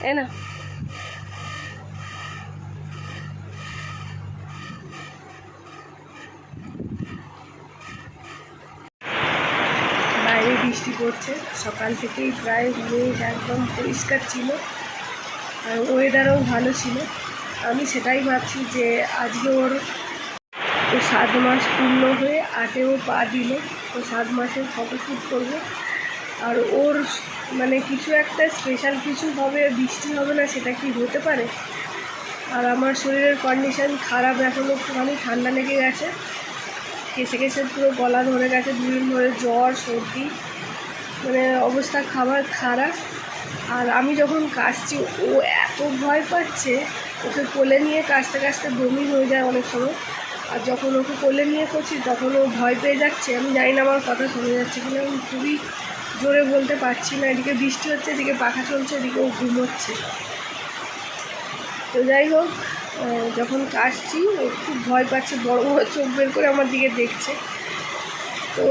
তাই না। বাইরে বৃষ্টি পড়ছে। সকাল থেকেই প্রায় মেঘ একদম পরিষ্কার ছিল আর ওয়েদারও ভালো ছিল। আমি সেটাই ভাবছি যে আজকে ওর সাত মাস পূর্ণ হয়ে আটেও পা দিল। তো সাত মাসের ফটোশ্যুট করব। আর ওর মানে কিছু একটা স্পেশাল কিছু হবে, বৃষ্টি হবে না, সেটা কি হতে পারে? আর আমার শরীরের কন্ডিশন খারাপ এখনও একটুখানি ঠান্ডা লেগে গেছে। কেসে কেসে পুরো গলা ধরে গেছে, দুদিন ধরে জ্বর, সর্দি। মানে অবস্থা খাবার খারাপ। আর আমি যখন কাশছি, ও এত ভয় পাচ্ছে, ওকে কোলে নিয়ে কাশতে কাশতে বমি হয়ে যায় অনেক সময়। আর যখন ওকে কোলে নিয়ে করছি, তখন ও ভয় পেয়ে যাচ্ছে। আমি জানি না আমার কথা শুনে যাচ্ছে কিনা। আমি খুবই জোরে বলতে পারছি না, এদিকে বৃষ্টি হচ্ছে, এদিকে পাখা চলছে এদিকে ও ঘুমোচ্ছে তো যাই হোক যখন কাশছি, ও খুব ভয় পাচ্ছে, বড় বড় চোখ বের করে আমার দিকে দেখছে। তো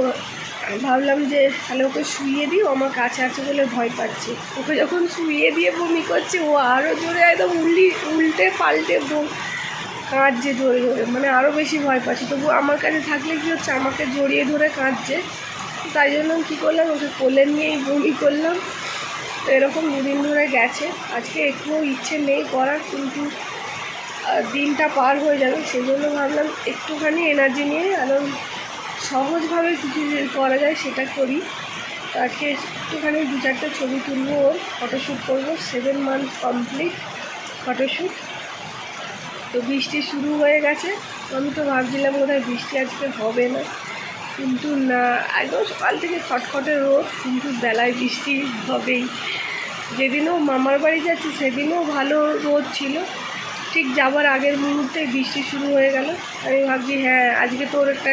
ভাবলাম যে, তাহলে ওকে শুইয়ে দিই আমার কাছে আছে বলে ভয় পাচ্ছে। ওকে যখন শুইয়ে দিয়ে বমি করছে, ও আরও জোরে একদম উল্লি, উল্টে পাল্টে কাঁদছে জোরে জোরে মানে আরও বেশি ভয় পাচ্ছে। তবু আমার কাছে থাকলে কি হচ্ছে, আমাকে জড়িয়ে ধরে কাঁদছে। তাই জন্য কী করলাম? ওকে কোলে নিয়েই বমি করলাম। তো এরকম দুদিন ধরে গেছে। আজকে একটুও ইচ্ছে নেই করার, কিন্তু দিনটা পার হয়ে যাবে। সেই জন্য ভাবলাম একটুখানি এনার্জি নিয়ে আরও সহজভাবে কিছু করা যায় সেটা করি। তো আজকে একটুখানি দু চারটে ছবি তুলবো ওর ফটোশ্যুট করব। সেভেন মান্থ কমপ্লিট ফটোশ্যুট তো বৃষ্টি শুরু হয়ে গেছে। আমি তো ভাবছিলাম বোধহয় বৃষ্টি আজকে হবে না। কিন্তু একদম সকাল থেকে খটখটে রোদ, কিন্তু বেলায় বৃষ্টি হবেই। যেদিনও মামার বাড়ি যাচ্ছি, সেদিনও ভালো রোদ ছিল। ঠিক যাবার আগের মুহূর্তে বৃষ্টি শুরু হয়ে গেল। আমি ভাবছি হ্যাঁ আজকে তোর একটা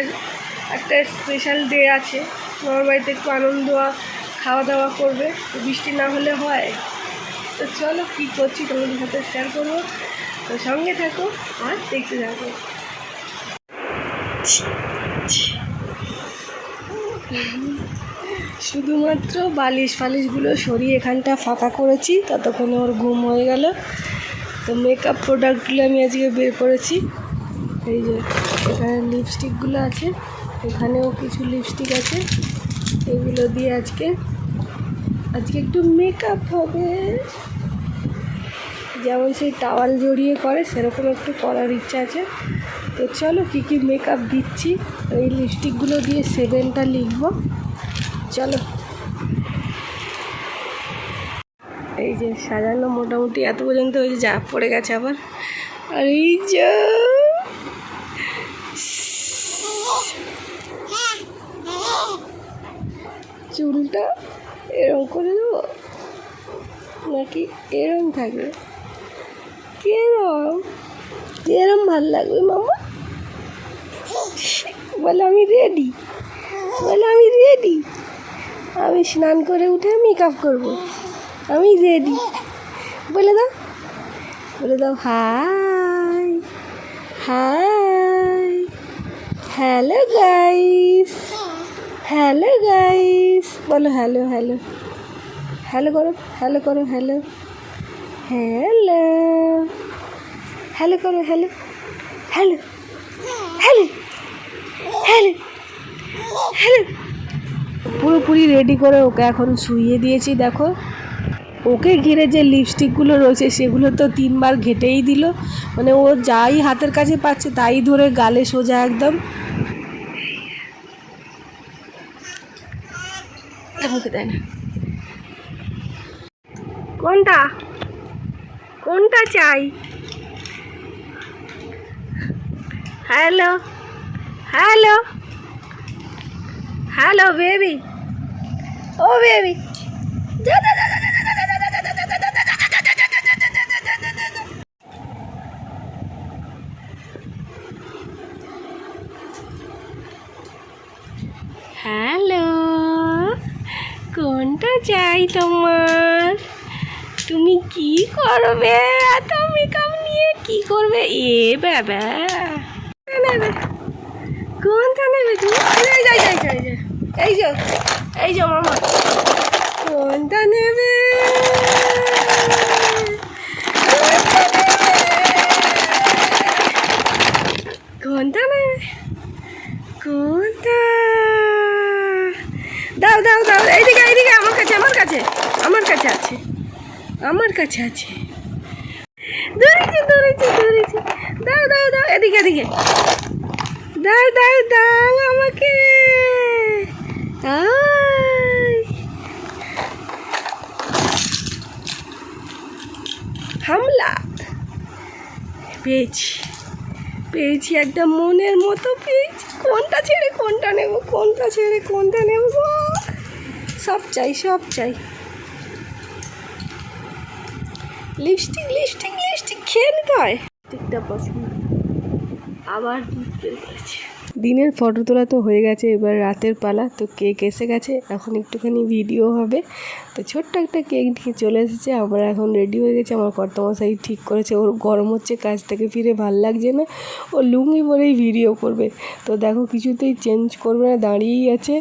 একটা স্পেশাল ডে আছে। মামার বাড়িতে একটু আনন্দ খাওয়া দাওয়া করবে। তো বৃষ্টি না হলে হয়। তো চলো, কী করছি তোমাদের সাথে শেয়ার করব। তো সঙ্গে থাকো, আর দেখতে থাকো। শুধুমাত্র বালিশ ফালিশগুলো সরিয়ে এখানটা ফাঁকা করেছি, ততক্ষণে ওর ঘুম হয়ে গেল। তো মেকআপ প্রোডাক্টগুলো আমি আজকে বের করেছি। এই যে, এখানে লিপস্টিকগুলো আছে, এখানেও কিছু লিপস্টিক আছে। এগুলো দিয়ে আজকে আজকে একটু মেকআপ হবে। যেমন সেই টাওয়াল জড়িয়ে করে, সেরকম একটু করার ইচ্ছা আছে। তো চলো কী কী মেকআপ দিচ্ছি। এই লিপস্টিকগুলো দিয়ে সেভেনটা লিখব। চলো। এই যে সাজানো মোটামুটি, এত পর্যন্ত ওই যে যা পড়ে গেছে আবার। আর এই যে চুলটা এরম করে দেবো? নাকি এরম থাকবে? কেরম? এরম ভালো লাগবে মামা। বলে, আমি রেডি বলে, আমি রেডি আমি স্নান করে উঠে মেকআপ করব। আমি রেডি বলে দাও। বলে দাও hi hi hello guys hello guys বলো হ্যালো হ্যালো হ্যালো করো হ্যালো করো হ্যালো হ্যালো হ্যালো করো হ্যালো হ্যালো হ্যালো পুরোপুরি রেডি করে ওকে এখন শুইয়ে দিয়েছি, দেখো। ওকে ঘিরে যে লিপস্টিকগুলো রয়েছে, সেগুলো তো তিনবার ঘেটেই দিল। মানে ও যাই হাতের কাছে পাচ্ছে, তাই ধরে গালে সোজা একদম। কোনটা? কোনটা চাই? Hello. Hello hello baby oh baby hello কোনটা চাই তোমার? তুমি কি করবে? এত মেকআপ নিয়ে কি করবে? এ বাবা। কোন থানায় গেছি এই যাই যাই যাই এই যে এই যে মামা। কোনটা নেবে কোনটা নেবে কোনটা দাও দাও দাও, এইদিকে এইদিকে, আমার কাছে আমার কাছে আমার কাছে আছে, আমার কাছে আছে। দৌড়েছি দৌড়েছি দৌড়েছি দাও দাও দাও, এদিকে এদিকে। দাও দাও দাও আমাকে। হামলা। পেয়েছি। পেয়েছি একটা মনের মতো পেয়েছি। কোনটা ছেড়ে, কোনটা নেব, কোনটা ছেড়ে, কোনটা নেব সব চাই সব চাই। লিপস্টিক লিপস্টিক লিপস্টিক খেয়ে নিতে হয়। লিপস্টিকটা পছন্দ। আবার দুধ বের দিনের ফটো তোলা তো হয়ে গেছে, এবার রাতের পালা। তো কেক এসে গেছে, এখন একটুখানি ভিডিও হবে। তো ছোট্ট একটা কেক নিয়ে চলে এসেছে, আমরা এখন রেডি হয়ে গেছে। আমার কর্তমশাই ঠিক করেছে, ওর গরম হচ্ছে, কাজ থেকে ফিরে ভালো লাগছে না। ও লুঙ্গি পরেই ভিডিও করবে। তো দেখো, কিছুতেই চেঞ্জ করবে না, দাঁড়িয়েই আছে।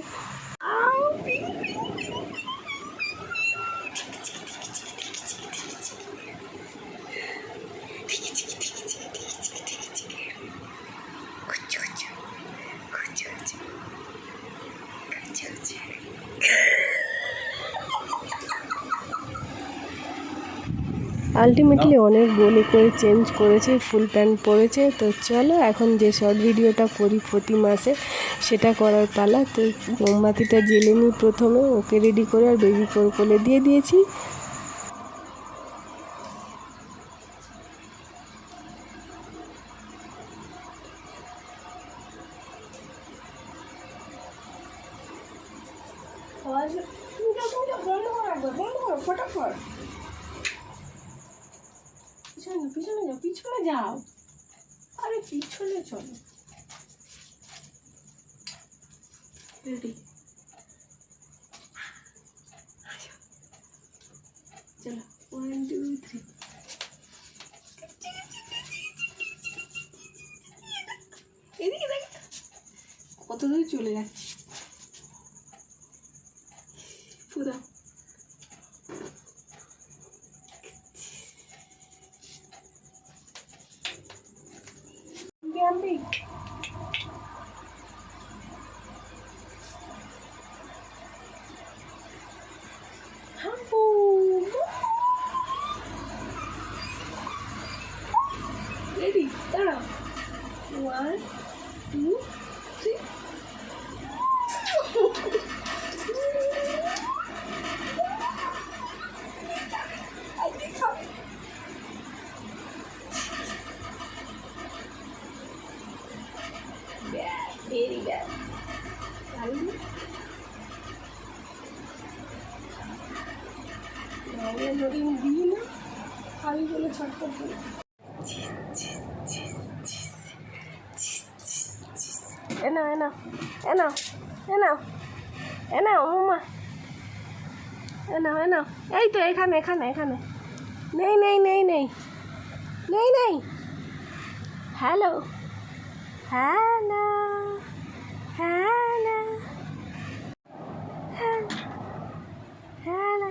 আলটিমেটলি অনেক বলে করে চেঞ্জ করেছে ফুল প্যান্ট পরেছে। তো চলো এখন যে শর্ট ভিডিওটা করি প্রতি মাসে সেটা করার পালা। তো মোমবাতিটা জেলে নিই প্রথমে ওকে রেডি করে আর বেবি করে কোলে দিয়ে দিয়েছি। ফটাফট পিছনে পিছনে যাও পিছনে যাও। আরে পিছনে চলো। রেডি চলো ওয়ান টু থ্রি এদিকে দেখ। কত দূর চলে যাচ্ছে। পুরো Yummy. Ready? দাঁড়াও one two three Very bad. Sorry. নাহলে নদীন দিই না খালি বলে ছটফট করে এনা এনা এনা এনা এনা মামা এনা এনা এই তো এখানে এখানে এখানে নেই নেই নেই নেই নেই নেই hello hello hello hello hello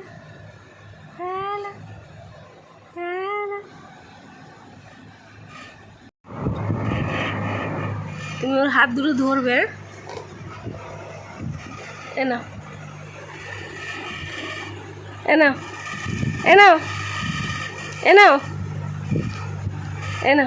hello hello তুমি ওর হাত দুটো ধরবে। এনা এনা এনা এনা এনা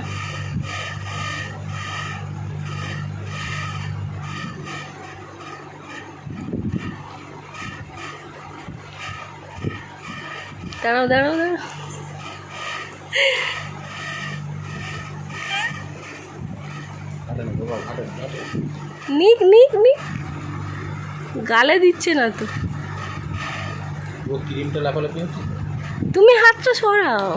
দাঁড়াও দাঁড়াও দাঁড়াও। নিক নিক নিক। গালে দিচ্ছে না তো। তুমি হাতটা সরাও।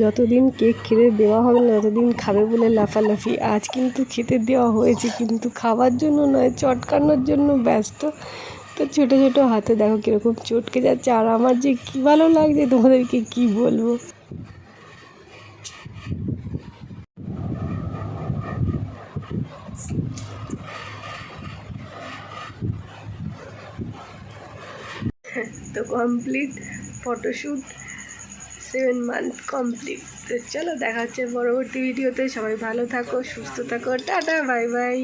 যতদিন কেক খেতে দেওয়া হবে না ততদিন খাবে বলে লাফালাফি, আজ কিন্তু খেতে দেওয়া হয়েছে, কিন্তু খাবার জন্য নয়, চটকানোর জন্য ব্যস্ত। তো ছোটো ছোটো হাতে দেখো কীরকম চটকে যাচ্ছে, আর আমার যে কী ভালো লাগছে, তোমাদেরকে কি বলব? তো complete photoshoot seven month complete তো চলো, দেখা হচ্ছে পরবর্তী ভিডিওতে সবাই ভালো থাকো, সুস্থ থাকো, টাটা বাই বাই